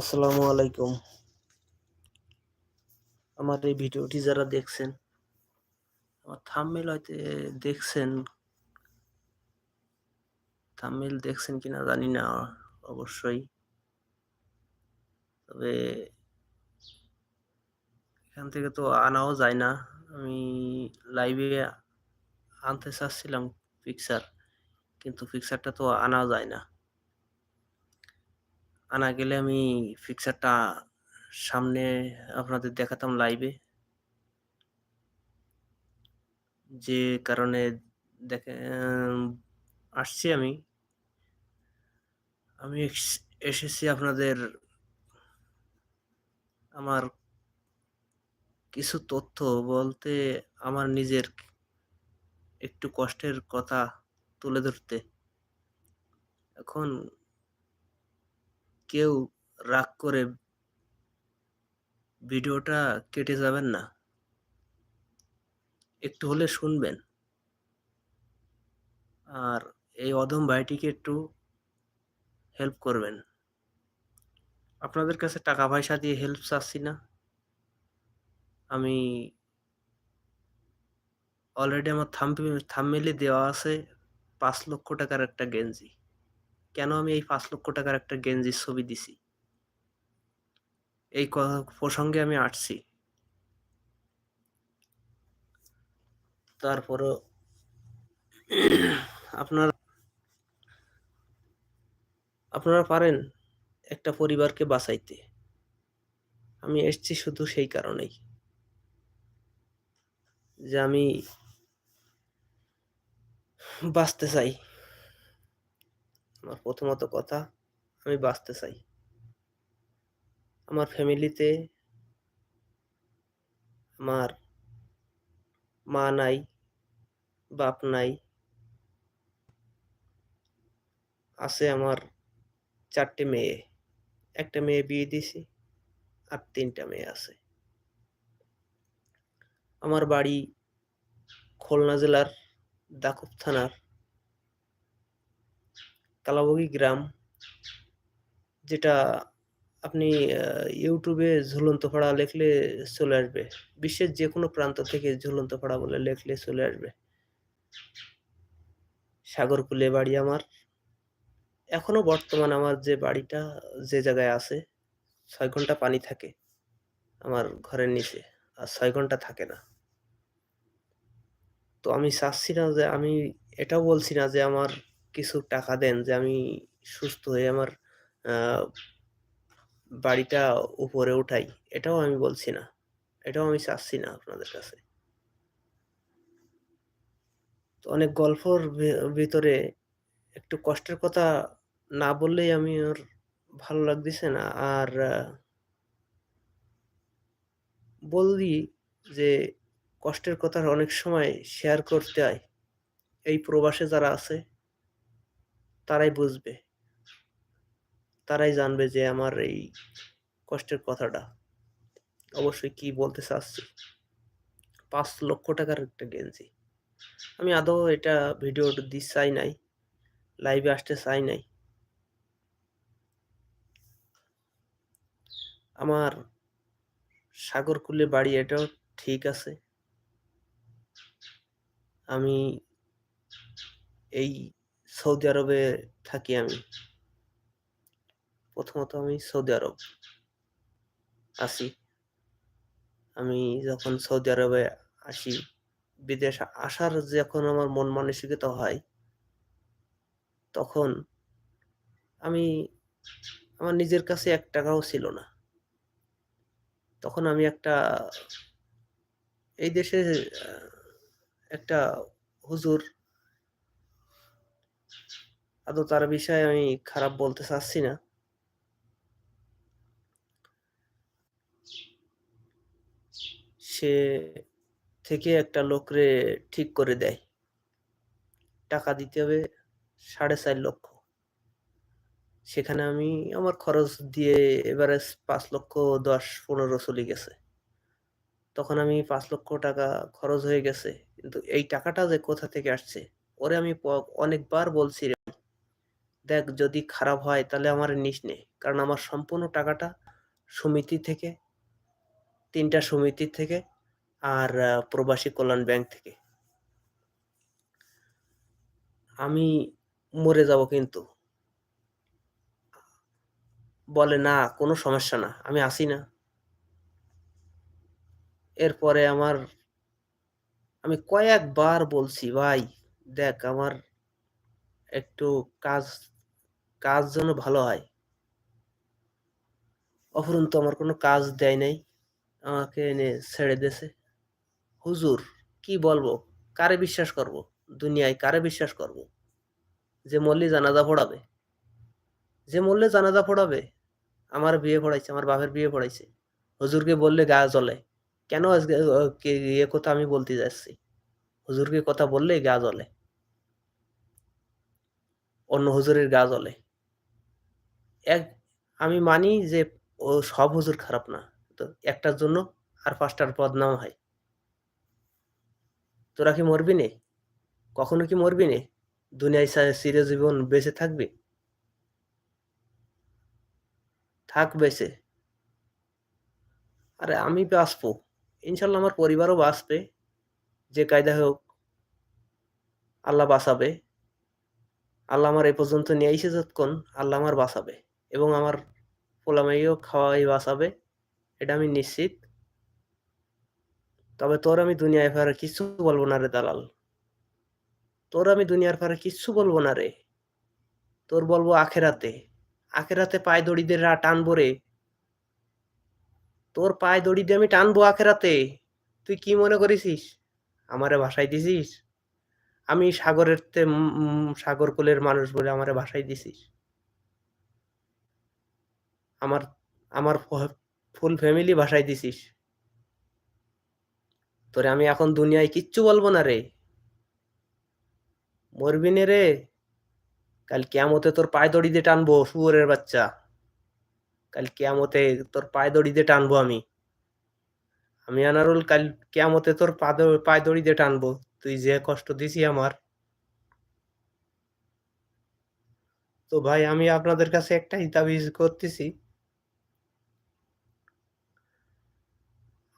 আসসালামু আলাইকুম। আমার এই ভিডিওটি যারা দেখছেন, আমার থাম্বনেল হয়তো দেখছেন থাম্বনেল দেখছেন কিনা জানি না, অবশ্যই। তবে এখান থেকে তো আনাও যায় না। আমি লাইভে আনতে চাচ্ছিলাম পিকচার কিন্তু পিকচারটা তো আনাও যায় না। আনা গেলে আমি পিকচারটা সামনে আপনাদের দেখাতাম লাইভে যে কারণে দেখে আসছি আমি। আমি এসেছি আপনাদের আমার কিছু তথ্য বলতে আমার নিজের একটু কষ্টের কথা তুলে ধরতে। এখন কেউ রাগ করে ভিডিওটা কেটে যাবেন না। একটু হলে শুনবেন। আর এই অদম ভাইটিকে একটু হেল্প করবেন। আপনাদের কাছে টাকা পয়সা দিয়ে হেল্প চাচ্ছি না। আমি অলরেডি আমার থাম থামমেলে দেওয়া আছে পাঁচ লক্ষ টাকার একটা গেঞ্জি। কেন আমি এই পাঁচ লক্ষ টাকার একটা গেঞ্জির ছবি দিছি? এই প্রসঙ্গে আমি আসছি। তারপরও আপনার, আপনারা পারেন একটা পরিবারকে বাঁচাইতে। আমি এসছি শুধু সেই কারণেই। যে আমি বাঁচতে চাই। আমার প্রথমত কথা, আমি বাঁচতে চাই। আমার ফ্যামিলিতে আমার মা নাই, বাপ নাই, আছে আমার চারটে মেয়ে। একটা মেয়ে বিয়ে দিছি আর তিনটা মেয়ে আছে। আমার বাড়ি খুলনা জেলার দাকুব থানার কালাবগি গ্রাম, যেটা আপনি ইউটিউবে ঝুলন্ত পাড়া লেখলে চলে আসবে। বিশ্বের যে কোনো প্রান্ত থেকে ঝুলন্ত পাড়া বলে লেখলে চলে আসবে। সাগরকুলে বাড়ি আমার। এখনও বর্তমান আমার যে বাড়িটা, যে জায়গায় আছে, ছয় ঘণ্টা পানি থাকে আমার ঘরের নিচে, আর ছয় ঘণ্টা থাকে না। তো আমি চাচ্ছি না যে, আমি এটাও বলছি না যে আমার কিছু টাকা দেন যে আমি সুস্থ হয়ে আমার বাড়িটা উপরে উঠাই, এটাও আমি বলছি না। এটাও আমি চাচ্ছি না আপনাদের কাছে। তো অনেক গল্পর ভিতরে একটু কষ্টের কথা না বললেই আমি ওর ভালো লাগতেছে না। আর বলি যে কষ্টের কথা অনেক সময় শেয়ার করতে হয়। এই প্রবাসে যারা আছে তারাই বুঝবে। তারাই জানবে যে আমার এই কষ্টের কথাটা। অবশ্যই কি বলতে চাচ্ছি? পাঁচ লক্ষ টাকার একটা গেঞ্জি। আমি আদৌ এটা ভিডিও দিতে চাই নাই লাইভে আসতে চাই নাই। আমার সাগরকুলে বাড়ি এটাও ঠিক আছে। আমি এই সৌদি আরবে থাকি আমি। প্রথমত আমি সৌদি আরব আসি আমি যখন সৌদি আরবে আসি, বিদেশ আসার যখন আমার মন মানসিকতা হয়, তখন আমি, আমার নিজের কাছে এক টাকাও ছিল না। তখন আমি একটা, এই দেশে একটা হুজুর আদৌ তার বিষয়ে আমি খারাপ বলতে চাচ্ছি না। সে থেকে একটা লোকরে ঠিক করে দেয়। টাকা দিতে হবে সাড়ে চার লক্ষ। সেখানে আমি আমার খরচ দিয়ে এবারে পাঁচ লক্ষ দশ পনেরো চলে গেছে। তখন আমি পাঁচ লক্ষ টাকা খরচ হয়ে গেছে। কিন্তু এই টাকাটা যে কোথা থেকে আসছে? ওরে আমি অনেকবার বলছি দেখ যদি খারাপ হয় তাহলে আমার নিস নে। কারণ আমার সম্পূর্ণ টাকাটা সমিতি থেকে, তিনটা সমিতি থেকে আর প্রবাসী কল্যাণ ব্যাংক থেকে। আমি মরে যাব কিন্তু। বলে না, কোনো সমস্যা না, আমি আসি না। এরপরে আমার, আমি কয়েকবার বলছি, ভাই, দেখ, আমার একটু কাজ কাজ যেন ভালো হয়। অপরন্তু আমার কোনো কাজ দেয় নাই, আমাকে এনে ছেড়ে দেছে হুজুর, কি বলব? কারে বিশ্বাস করব? দুনিয়ায় কারে বিশ্বাস করব? যে মল্লি জানাজা পড়াবে। যে মল্লে জানাজা পড়াবে, আমার বিয়ে পড়াইছে, আমার বাপের বিয়ে পড়াইছে। হুজুরকে বললে গা জ্বলে। কেন আজকে এ কথা আমি বলতে যাচ্ছি? হুজুরকে কথা বললে গা জ্বলে। অন্য হুজুরের গা জ্বলে। এক, আমি মানি যে, ও সব হুজুর খারাপ না। তো একটার জন্য আর পাঁচটার বদনাম হয়। তোরা কি মরবি নে? কখনো কি মরবি নে? দুনিয়ায় চিরজীবন বেঁচে থাকবি? থাক বেঁচে। আরে আমি বাঁচবো। ইনশাল্লাহ আমার পরিবারও বাঁচবে। যে কায়দা হোক, আল্লাহ বাঁচাবে। আল্লাহ আমার এ পর্যন্ত নিয়ে আইসে যতক্ষণ, আল্লাহ আমার বাঁচাবে। এবং আমার পোলামাইও খাওয়াই বাঁচাবে, এটা আমি নিশ্চিত। তবে তোর আমি দুনিয়ায় ফেরার কিচ্ছু বলব না রে দালাল। তোর আমি দুনিয়ার পরে কিচ্ছু বলব না রে। তোর বলব আখেরাতে। আখেরাতে পায়ে দড়ি দিয়ে রা টানবো রে। তোর পায়ে দড়ি দিয়ে আমি টানবো আখেরাতে। তুই কি মনে করেছিস আমারে ভাসাই দিছিস? আমি সাগরের সাগর কোলের মানুষ বলে আমারে ভাসাই দিছিস? আমার আমার ফুল ফ্যামিলি ভাসাই দিছিস। তোরে আমি এখন দুনিয়ায় কিচ্ছু বলব না রে। মরবি নে রে। কাল কেয়ামতে তোর পায়ে দড়ি দিয়ে টানবো, শুয়োরের বাচ্চা। কাল কেয়ামতে তোর পায়ে দড়ি দিয়ে টানবো আমি। আমি আনারুল, কাল কেয়ামতে তোর পায়ে দড়ি দিয়ে টানবো। তুই যে কষ্ট দিছি আমার। তো ভাই, আমি আপনাদের কাছে একটাই দাবি করতেছি।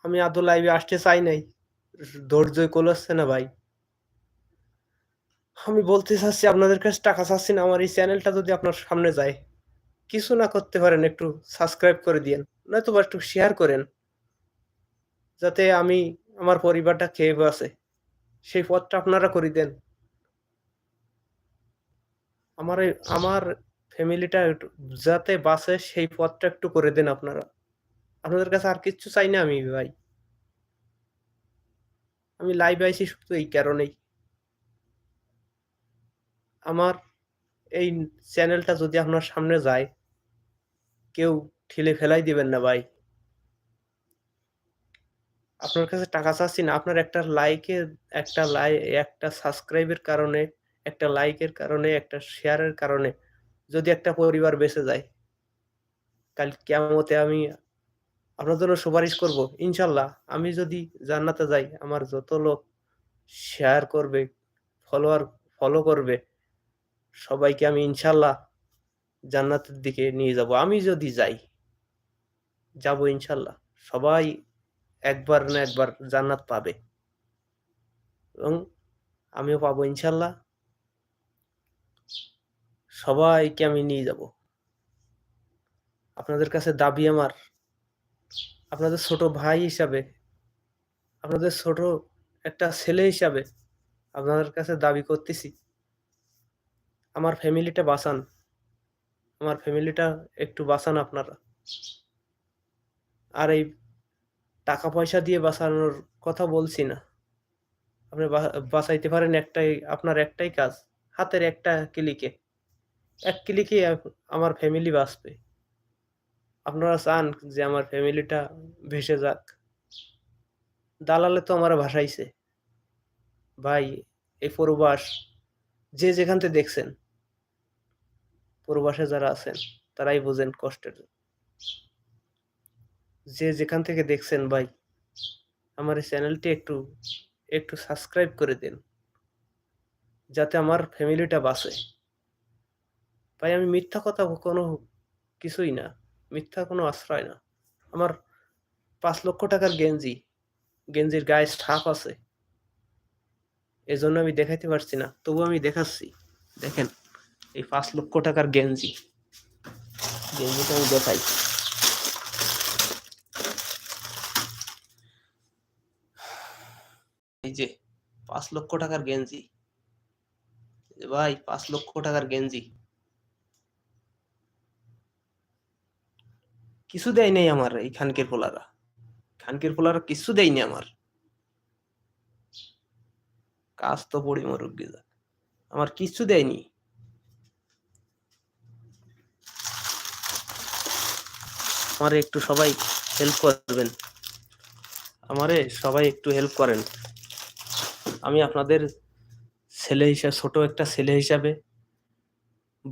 আমি আদৌ লাইভে আসতে চাই নাই। ধৈর্যই কোলাচ্ছে না ভাই? আমি বলতে চাচ্ছি, আপনাদের কাছে টাকা চাচ্ছি না, আমার এই চ্যানেলটা যদি আপনার সামনে যায়, কিছু না করতে পারেন, একটু সাবস্ক্রাইব করে দিয়েন নয়তো বা একটু শেয়ার করেন, যাতে আমি আমার পরিবারটা খেয়ে বাসে সেই পথটা আপনারা করে দেন। আমার আমার ফ্যামিলিটা যাতে বাসে সেই পথটা একটু করে দেন আপনারা। আপনাদের কাছে আর কিচ্ছু চাই না আমি ভাই। আমি লাইভ আইছি শুধু এই কারণেই। আমার এই চ্যানেলটা যদি আপনার সামনে যায়, কেউ ঠেলে ফেলাই দিবেন না ভাই। আপনার কাছে টাকা চাচ্ছি না, আপনার একটা লাইকের একটা লাই, একটা সাবস্ক্রাইবের কারণে, একটা লাইকের কারণে, একটা শেয়ারের কারণে যদি একটা পরিবার বেঁচে যায়, কাল কেমতে আমি আপনার জন্য সুপারিশ করব। ইনশাল্লাহ, আমি যদি জান্নাতে যাই, আমার যত লোক শেয়ার করবে ফলোয়ার ফলো করবে, সবাইকে আমি ইনশাল্লাহ জান্নাতের দিকে নিয়ে যাব। আমি যদি যাই, যাব ইনশাল্লাহ। সবাই একবার না একবার জান্নাত পাবে। এবং আমিও পাবো ইনশাল্লাহ। সবাইকে আমি নিয়ে যাব। আপনাদের কাছে দাবি আমার। আপনাদের ছোট ভাই হিসাবে, আপনাদের ছোট একটা ছেলে হিসাবে আপনাদের কাছে দাবি করতেছি, আমার ফ্যামিলিটা বাঁচান, আমার ফ্যামিলিটা একটু বাঁচান আপনারা। আর এই টাকা পয়সা দিয়ে বাঁচানোর কথা বলছি না। আপনি বাঁচাইতে পারেন একটাই, আপনার একটাই কাজ, হাতের একটা ক্লিকে, এক ক্লিকে আমার ফ্যামিলি বাঁচবে। আপনারা চান যে আমার ফ্যামিলিটা ভেসে যাক। দালালে তো আমার ভাসাইছে। ভাই, এই প্রবাস, যে যেখান থেকে দেখছেন, প্রবাসে যারা আছেন, তারাই বোঝেন কষ্টের। যে যেখান থেকে দেখছেন ভাই, আমার এই চ্যানেলটি একটু একটু সাবস্ক্রাইব করে দিন, যাতে আমার ফ্যামিলিটা বাঁচে। ভাই, আমি মিথ্যা কথা কোনো কিছুই না। মিথ্যা কোনো আশ্রয় না। আমার পাঁচ লক্ষ টাকার গেঞ্জি। গেঞ্জির গায়ে স্টাফ আছে। এজন্য আমি দেখাইতে পারছি না। তবু আমি দেখাচ্ছি। দেখেন, এই পাঁচ লক্ষ টাকার গেঞ্জি। গেঞ্জিটা আমি দেখাই। এই যে, পাঁচ লক্ষ টাকার গেঞ্জি। ভাই, পাঁচ লক্ষ টাকার গেঞ্জি। কিছু দেয় নাই আমার এই খানকের পোলারা। খানকের পোলারা কিচ্ছু দেয়নি আমার। কাজ তো পড়ি যা। আমার কিচ্ছু দেয়নি। আমারে একটু সবাই হেল্প করবেন। আমারে সবাই একটু হেল্প করেন। আমি আপনাদের ছেলে হিসাবে ছোট একটা ছেলে হিসাবে,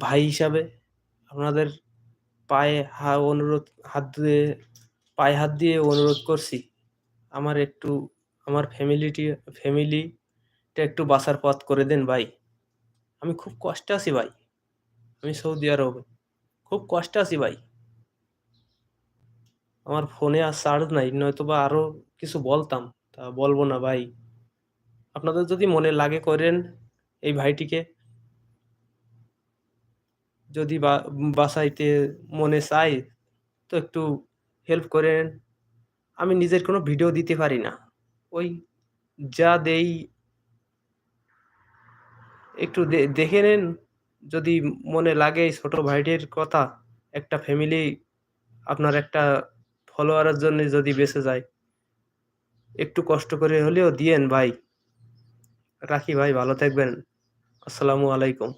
ভাই হিসাবে আপনাদের পায়ে হা অনুরোধ, হাত দিয়ে পায়ে হাত দিয়ে অনুরোধ করছি। আমার একটু, আমার ফ্যামিলিটি ফ্যামিলিটা একটু বাসার পথ করে দেন ভাই। আমি খুব কষ্টে আছি ভাই। আমি সৌদি আরবে। খুব কষ্টে আছি ভাই। আমার ফোনে আর চার্জ নাই। নয়তো বা আরও কিছু বলতাম। তা বলব না ভাই। আপনাদের যদি মনে লাগে করেন এই ভাইটিকে। যদি বা বাঁচাইতে মনে চায় তো একটু হেল্প করেন। আমি নিজের কোনো ভিডিও দিতে পারি না। ওই যা দেই একটু দেখে নেন। যদি মনে লাগে ছোট ভাইটির কথা, একটা ফ্যামিলি আপনার একটা ফলোয়ারের জন্য যদি বেঁচে যায়। একটু কষ্ট করে হলেও দিয়েন ভাই। রাখি ভাই ভালো থাকবেন। আসসালামু আলাইকুম।